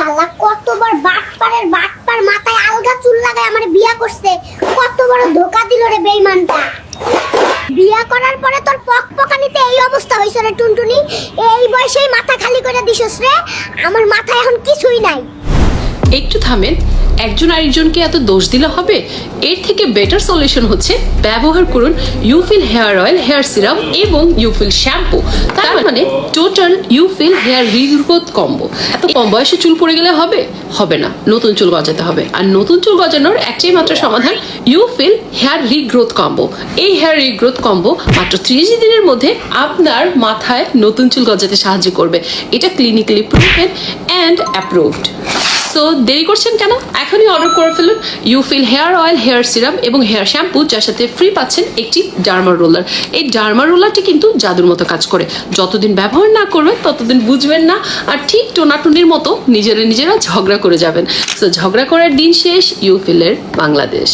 শালা, কতবার বাটপারের বাটপার মাথায় আলগা চুল লাগায় আমার বিয়া করছে। কত বড় ধোকা দিল রে বেইমানটা। বিয়া করার পরে তোর পক পকানিতে এই অবস্থা হইছে রে টুনটুনি। এই বয়সেই মাথা খালি করে দিছস রে। আমার মাথায় এখন কিছুই নাই। একটু থামেন একজন আরেকজনকে এত দোষ দিলে হবে? এর থেকে বেটার সলিউশন হচ্ছে ব্যবহার করুন Ufil hair oil hair serum এবং ইউফিল শ্যাম্পু। তার মানে total Ufil hair regrowth combo. এত কম বয়সে চুল পড়ে গেলে হবে? হবে না। নতুন চুল গজাতে হবে। আর নতুন চুল গজানোর একটাই মাত্র সমাধান ইউফিল হেয়ার রিগ্রোথ কম্বো। এই হেয়ার রিগ্রোথ কম্বো মাত্র ত্রিশ দিনের মধ্যে আপনার মাথায় নতুন চুল গজাতে সাহায্য করবে। এটা clinically proven and approved so দেরি করছেন কেন? এখনই অর্ডার করে ফেলুন। Ufil hair oil hair serum এবং হেয়ার শ্যাম্পু যার সাথে ফ্রি পাচ্ছেন একটি ডার্মার রোলার এই ডার্মার রোলারটি কিন্তু জাদুর মতো কাজ করে। যতদিন ব্যবহার না করবেন, ততদিন বুঝবেন না আর ঠিক টোনাটুনির মতো নিজেরা নিজেরা ঝগড়া করে যাবেন। সো ঝগড়া করার দিন শেষ। ইউফিলের বাংলাদেশ।